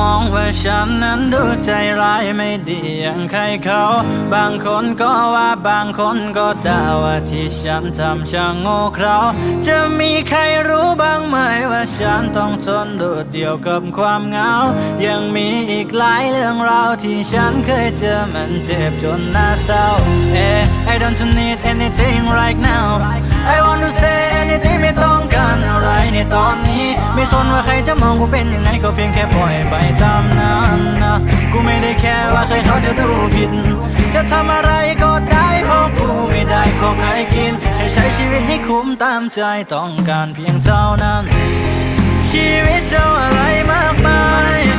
มองว่าฉันนั้นดูใจร้ายไม่ดีอย่างใครเขา บางคนก็ว่าบางคนก็ด่าว่าที่ฉันทำช่างโง่เขลาจะมีใครรู้บ้างไหมว่าฉันต้องทนโดดเดี่ยวกับความเหงา ยังมีอีกหลายเรื่องราวที่ฉันเคยเจอมันเจ็บจนน่าเศร้า เอ๊ I don't need anything right now I want to say ไม่สนว่าใครจะมองกูเป็นยังไงก็เพียงแค่ปล่อยไปตามนั้นนะกูไม่ได้แค่ว่าใครเขาจะดูผิด จะทำอะไรก็ได้เพราะกูไม่ได้ขอใครกินแค่ใช้ชีวิตให้คุ้มตามใจต้องการเพียงเท่านั้น ชีวิตเจ้าอะไรมากมาย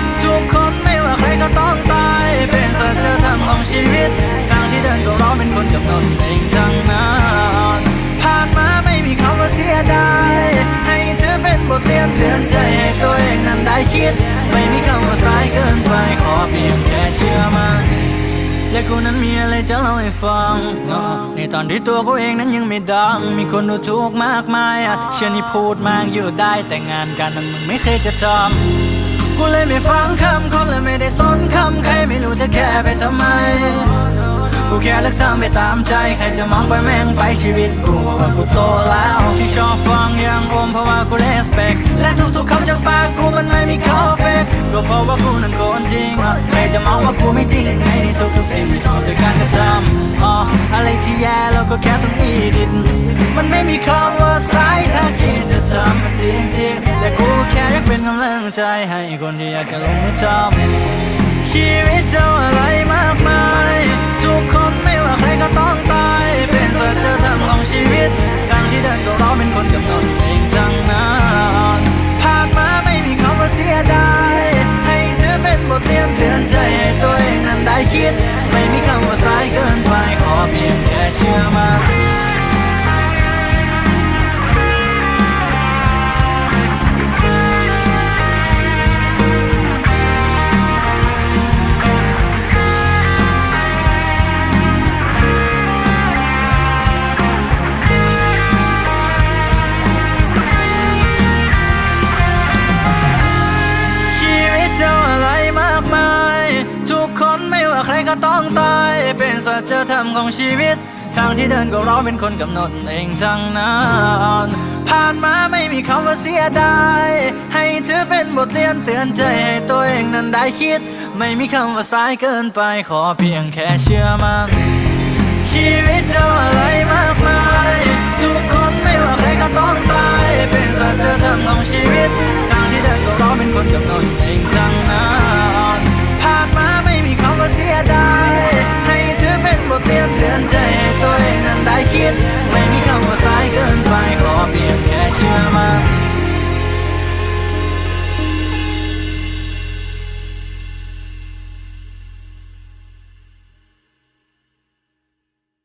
ไปขอเพียงแค่เชื่อมันและกูนั้นมีอะไรจะเล่าให้ฟังอะในตอนที่ตัวกูเองนั้นยังไม่ดัง มีคนดูถูกมากมายอะเชื่อนี่พูดมากอยู่ได้แต่งานการนั้นมึงไม่เคยจะทำ กูเลยไม่ฟังคำคนเลยไม่ได้สนคำใครไม่รู้จะแค่ไปทำไม กูแค่เลือกทำไปตามใจ ใครจะมองไปแม่งไปชีวิตกูว่ากูโตแล้ว ที่ชอบฟังอย่างอมเพราะว่ากู respect และทุกๆคำจากปากกูมันไม่มีเข้อเก็เพราะว่ากูนั้นโกนจริงใครจะมองว่ากูไม่จริงยังไงในทุกๆสิ่งที่ทำด้วยการกระทำอ๋ออะไรที่แย่เราก็แค่ต้องอีดินมันไม่มีคำว่าสายถ้าคิดจะทำมันจริงๆแต่กูแค่อยากเป็นกำลังใจให้คนที่อยากจะลงมือทำชีวิตเจ้าอะไรมากมาย ก็ต้องตายเป็นสัจธรรมของชีวิต ทางที่เดินก็เราเป็นคนกำหนดเองทั้งนั้นผ่านมาไม่มีคำว่าเสียดายให้ถือเป็นบทเรียนเตือนใจให้ตัวเองนั้นได้คิด ไม่มีคำว่าสายเกินไปขอเพียงแค่เชื่อมันชีวิตเจ้าอะไรมากมาย yeah